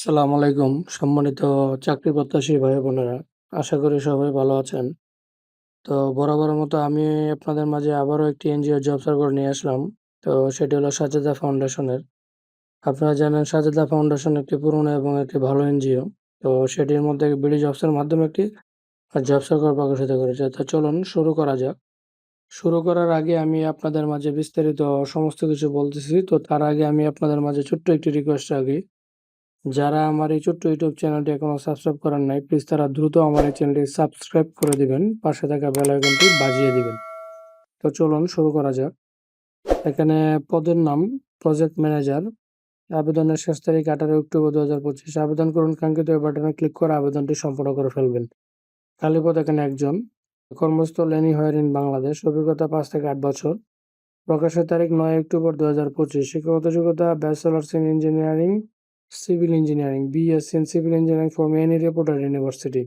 সালাম আলাইকুম। সম্মানিত চাকরি প্রত্যাশী ভাই বোনেরা, আশা করি সবাই ভালো আছেন। তো বরাবর মতো আমি আপনাদের মাঝে আবারও একটি এনজিও জব সার্কুলার নিয়ে আসলাম। তো সেটি হলো সাজেদা ফাউন্ডেশনের। আপনারা জানেন সাজেদা ফাউন্ডেশন একটি পুরনো এবং একটি ভালো এনজিও। তো সেটির মধ্যে বিডি জবসের মাধ্যমে একটি জব সার্কুলার প্রকাশিত করেছে। তো চলুন শুরু করা যাক। শুরু করার আগে আমি আপনাদের মাঝে বিস্তারিত সমস্ত কিছু বলতেছি। তো তার আগে আমি আপনাদের মাঝে ছোট্ট একটি রিকোয়েস্ট রাখি। যারা আমার এই ছোট্ট ইউটিউব চ্যানেলটি এখনও সাবস্ক্রাইব করেন নাই প্লিজ তারা দ্রুত আমার এই চ্যানেলটি সাবস্ক্রাইব করে দিবেন, পাশে থাকা বেল আইকনটি বাজিয়ে দিবেন। তো চলুন শুরু করা যাক। এখানে পদের নাম প্রজেক্ট ম্যানেজার আবেদনের শেষ তারিখ আঠারো অক্টোবর দু হাজার পঁচিশ। আবেদন করুন, কাঙ্ক্ষিত বাটনে ক্লিক করে আবেদনটি সম্পূর্ণ করে ফেলবেন। খালিপদ এখানে একজন। কর্মস্থল এনি হায়ার ইন বাংলাদেশ, অভিজ্ঞতা পাঁচ থেকে আট বছর। প্রকাশের তারিখ নয় অক্টোবর দু হাজার পঁচিশ। শিক্ষাগত যোগ্যতা bachelors in engineering civil engineering BSc in civil engineering from any reputed university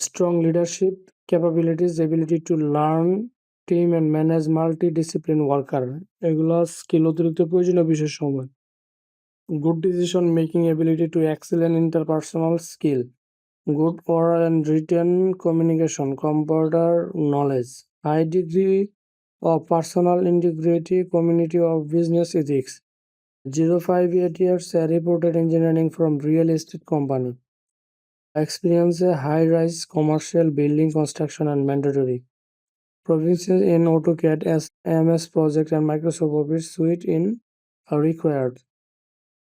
strong leadership capabilities ability to learn team and manage multi discipline worker এগুলো স্কিল অতিরিক্ত প্রয়োজনীয় বিশেষ সময় good decision making ability to excellent interpersonal skill good oral and written communication computer knowledge high degree of personal integrity community of business ethics 05 years a reported engineering from real estate company. Experience a high rise commercial building construction and mandatory. Proficiency in AutoCAD as MS project and Microsoft Office suite in are required.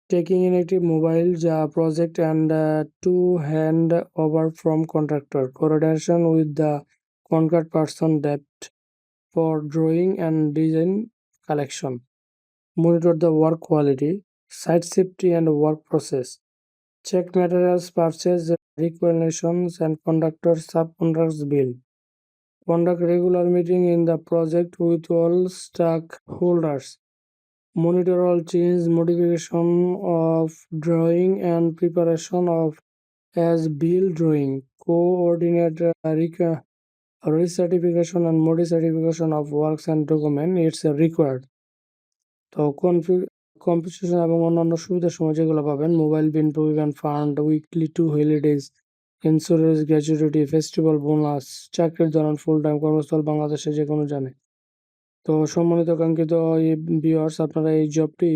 Taking in active mobile project and uh, to hand over from contractor. Coordination with the contact person depth for drawing and design collection monitor the work quality, site safety and work process, check materials purchase requisitions and conductor subcontracts bill, conduct regular meeting in the project with all stakeholders, monitor all change modification of drawing and preparation of as bill drawing, coordinate uh, rec- recertification and modification of works and document it's required. তো competition এবং অন্যান্য সুবিধার সময় যেগুলো পাবেন mobile bill provident fund weekly two holidays insurance gratuity festival bonus চাকরির ধরন full time কর্মস্থল বাংলাদেশে যে কোনো জানে। তো সম্মানিত, কাঙ্ক্ষিত ভিউয়ার্স আপনারা এই জবটি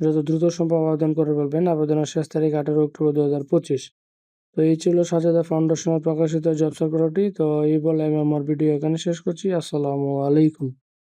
যত দ্রুত সম্ভব আবেদন করে ফেলবেন। আবেদনের শেষ তারিখ আঠারো অক্টোবর দু হাজার পঁচিশ। তো এই ছিল সাজাদা ফাউন্ডেশনের প্রকাশিত জব সার্কুলারটি তো এই বলে আমি আমার ভিডিও এখানে শেষ করছি। আসসালামু আলাইকুম।